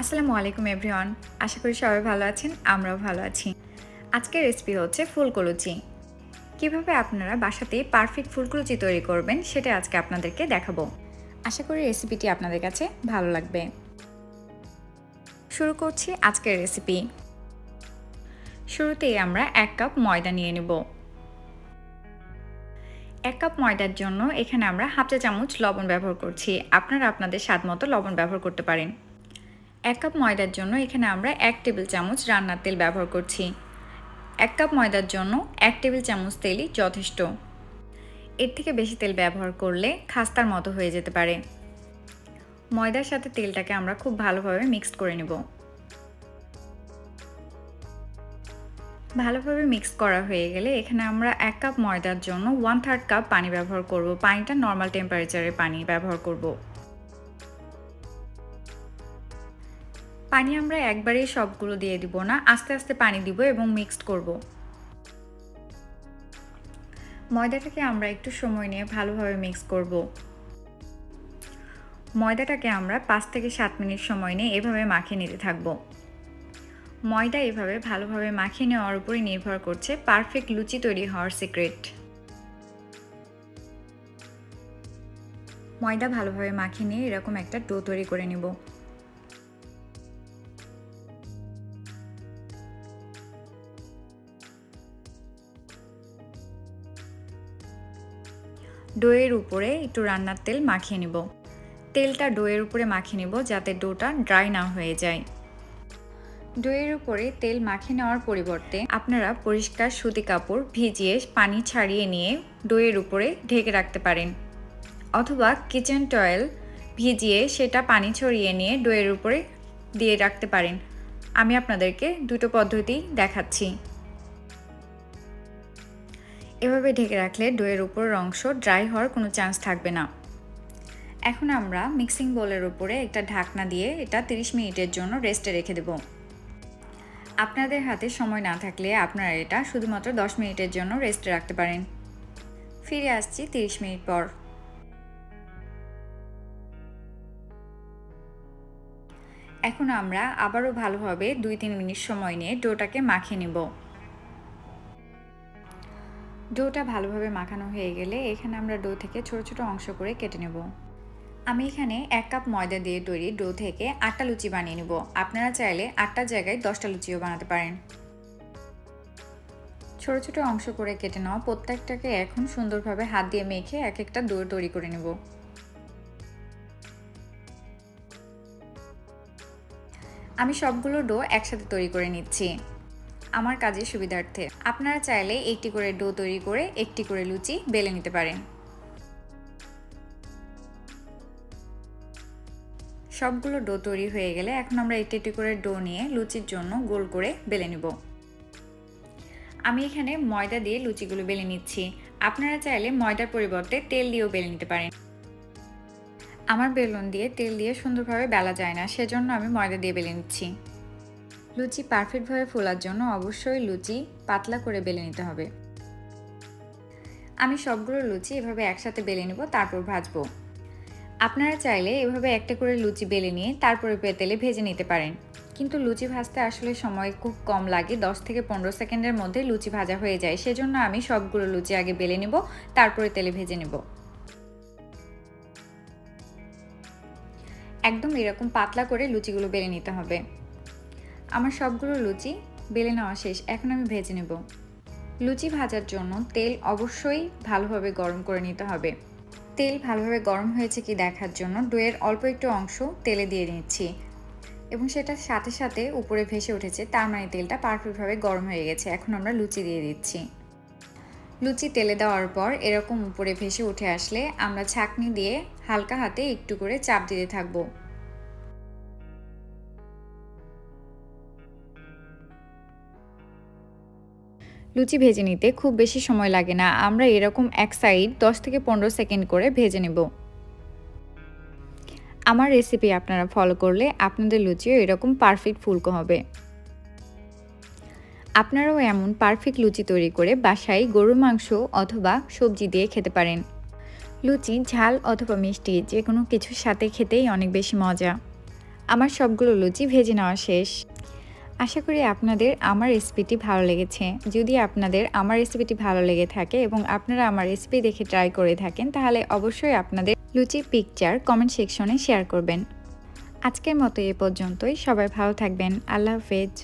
আসসালামু আলাইকুম এভরিওয়ান আশা করি সবাই ভালো আছেন, আমরাও ভালো আছি। আজকের রেসিপি হচ্ছে ফুলকলুচি। কীভাবে আপনারা বাসাতেই পারফেক্ট ফুলকলুচি তৈরি করবেন, সেটা আজকে আপনাদেরকে দেখাবো। আশা করি রেসিপিটি আপনাদের কাছে ভালো লাগবে। শুরু করছি আজকের রেসিপি শুরুতেই আমরা এক কাপ ময়দা নিয়ে নেব। এক কাপ ময়দার জন্য এখানে আমরা হাফ চা চামচ লবণ ব্যবহার করছি। আপনারা আপনাদের স্বাদ মতো লবণ ব্যবহার করতে পারেন। এক কাপ ময়দার জন্য এখানে আমরা এক টেবিল চামচ রান্নার তেল ব্যবহার করছি। এক কাপ ময়দার জন্য এক টেবিল চামচ তেলই যথেষ্ট। এর থেকে বেশি তেল ব্যবহার করলে খাস্তার মতো হয়ে যেতে পারে। ময়দার সাথে তেলটাকে আমরা খুব ভালোভাবে মিক্সড করে নেব। ভালোভাবে মিক্স করা হয়ে গেলে এখানে আমরা এক কাপ ময়দার জন্য ওয়ান থার্ড কাপ পানি ব্যবহার করব। পানিটা নর্মাল টেম্পারেচারে পানি ব্যবহার করব। পানি আমরা একবারেই সবগুলো দিয়ে দিব না, আস্তে আস্তে পানি দিব এবং মিক্সড করব। ময়দাটাকে আমরা একটু সময় নিয়ে ভালোভাবে মিক্স করব। ময়দাটাকে আমরা পাঁচ থেকে সাত মিনিট সময় নিয়ে এভাবে মাখিয়ে নিতে থাকব। ময়দা এভাবে ভালোভাবে মাখিয়ে নেওয়ার উপরই নির্ভর করছে পারফেক্ট লুচি তৈরি হওয়ার সিক্রেট ময়দা ভালোভাবে মাখিয়ে নিয়ে এরকম একটা ডো তৈরি করে নেব। ডোয়ের উপরে একটু রান্নার তেল মাখিয়ে নিব। তেলটা ডোয়ের উপরে মাখিয়ে নিব যাতে ডোটা ড্রাই না হয়ে যায়। ডোয়ের উপরে তেল মাখিয়ে নেওয়ার পরিবর্তে আপনারা পরিষ্কার সুতি কাপড় ভিজিয়ে পানি ছাড়িয়ে নিয়ে ডোয়ের উপরে ঢেকে রাখতে পারেন। অথবা কিচেন টয়েল ভিজিয়ে সেটা পানি ছড়িয়ে নিয়ে ডোয়ের উপরে দিয়ে রাখতে পারেন। আমি আপনাদেরকে দুটো পদ্ধতি দেখাচ্ছি। এভাবে ঢেকে রাখলে ডোয়ের উপরের অংশ ড্রাই হওয়ার কোনো চান্স থাকবে না। এখন আমরা মিক্সিং বোলের উপরে একটা ঢাকনা দিয়ে এটা 30 মিনিটের জন্য রেস্টে রেখে দেব। আপনাদের হাতে সময় না থাকলে আপনারা এটা শুধুমাত্র 10 মিনিটের জন্য রেস্টে রাখতে পারেন। ফিরে আসছি 30 মিনিট পর। এখন আমরা আবারও ভালোভাবে দুই তিন মিনিট সময় নিয়ে ডোটাকে মাখিয়ে নেব। ডোটা ভালোভাবে মাখানো হয়ে গেলে এখানে আমরা ডো থেকে ছোট ছোট অংশ করে কেটে নেব। আমি এখানে এক কাপ ময়দা দিয়ে তৈরি ডো থেকে আটটা লুচি বানিয়ে নেব। আপনারা চাইলে আটটার জায়গায় দশটা লুচিও বানাতে পারেন। ছোট ছোট অংশ করে কেটে নেওয়া প্রত্যেকটাকে এখন সুন্দরভাবে হাত দিয়ে মেখে এক একটা ডো তৈরি করে নেব। আমি সবগুলো ডো একসাথে তৈরি করে নিচ্ছি। আমার কাজের সুবিধার্থে। আপনারা চাইলে একটি করে ডো তৈরি করে একটি করে লুচি বেলে নিতে পারেন। সবগুলো ডো তৈরি হয়ে গেলে এখন আমরা একটি একটি করে ডো নিয়ে লুচির জন্য গোল করে বেলে নেব। আমি এখানে ময়দা দিয়ে লুচিগুলো বেলে নিচ্ছি। আপনারা চাইলে ময়দার পরিবর্তে তেল দিয়েও বেলে নিতে পারেন। আমার বেলুন দিয়ে তেল দিয়ে সুন্দরভাবে বেলা যায় না, সেজন্য আমি ময়দা দিয়ে বেলে নিচ্ছি। লুচি পারফেক্টভাবে ফোলার জন্য অবশ্যই লুচি পাতলা করে বেলে নিতে হবে। আমি সবগুলো লুচি এভাবে একসাথে বেলে নেব, তারপর ভাজবো। আপনারা চাইলে এভাবে একটা করে লুচি বেলে নিয়ে তারপরে পেতেলে ভেজে নিতে পারেন। কিন্তু লুচি ভাজতে আসলে সময় খুব কম লাগে, দশ থেকে পনেরো সেকেন্ডের মধ্যে লুচি ভাজা হয়ে যায়। সেজন্য আমি সবগুলো লুচি আগে বেলে নেব, তারপরে তেলে ভেজে নেব। একদম এরকম পাতলা করে লুচিগুলো বেলে নিতে হবে। আমার সবগুলো লুচি বেলে নেওয়া শেষ, এখন আমি ভেজে নেব। লুচি ভাজার জন্য তেল অবশ্যই ভালোভাবে গরম করে নিতে হবে। তেল ভালোভাবে গরম হয়েছে কি দেখার জন্য ডোয়ের অল্প একটু অংশ তেলে দিয়ে নিচ্ছি। এবং সেটা সাথে সাথে উপরে ভেসে উঠেছে, তার মানে তেলটা পারফেক্টভাবে গরম হয়ে গেছে। এখন আমরা লুচি দিয়ে দিচ্ছি। লুচি তেলে দেওয়ার পর এরকম উপরে ভেসে উঠে আসলে আমরা ছাকনি দিয়ে হালকা হাতে একটু করে চাপ দিতে থাকব। লুচি ভেজে নিতে খুব বেশি সময় লাগে না। আমরা এরকম এক সাইড দশ থেকে পনেরো সেকেন্ড করে ভেজে নেব। আমার রেসিপি আপনারা ফলো করলে আপনাদের লুচিও এরকম পারফেক্ট ফুলকো হবে। আপনারাও এমন পারফেক্ট লুচি তৈরি করে বাসায় গরুর মাংস অথবা সবজি দিয়ে খেতে পারেন। লুচি, ঝাল অথবা মিষ্টি যে কোনো কিছুর সাথে খেতেই অনেক বেশি মজা। আমার সবগুলো লুচি ভেজে নেওয়া শেষ। আশা করি আপনাদের আমার রেসিপিটি ভালো লেগেছে। যদি আপনাদের আমার রেসিপিটি ভালো লেগে থাকে এবং আপনারা আমার রেসিপি দেখে ট্রাই করে থাকেন, তাহলে অবশ্যই আপনাদের লুচির পিকচার কমেন্ট সেকশনে শেয়ার করবেন। আজকের মতো এ পর্যন্তই। সবাই ভালো থাকবেন। আল্লাহ হাফেজ।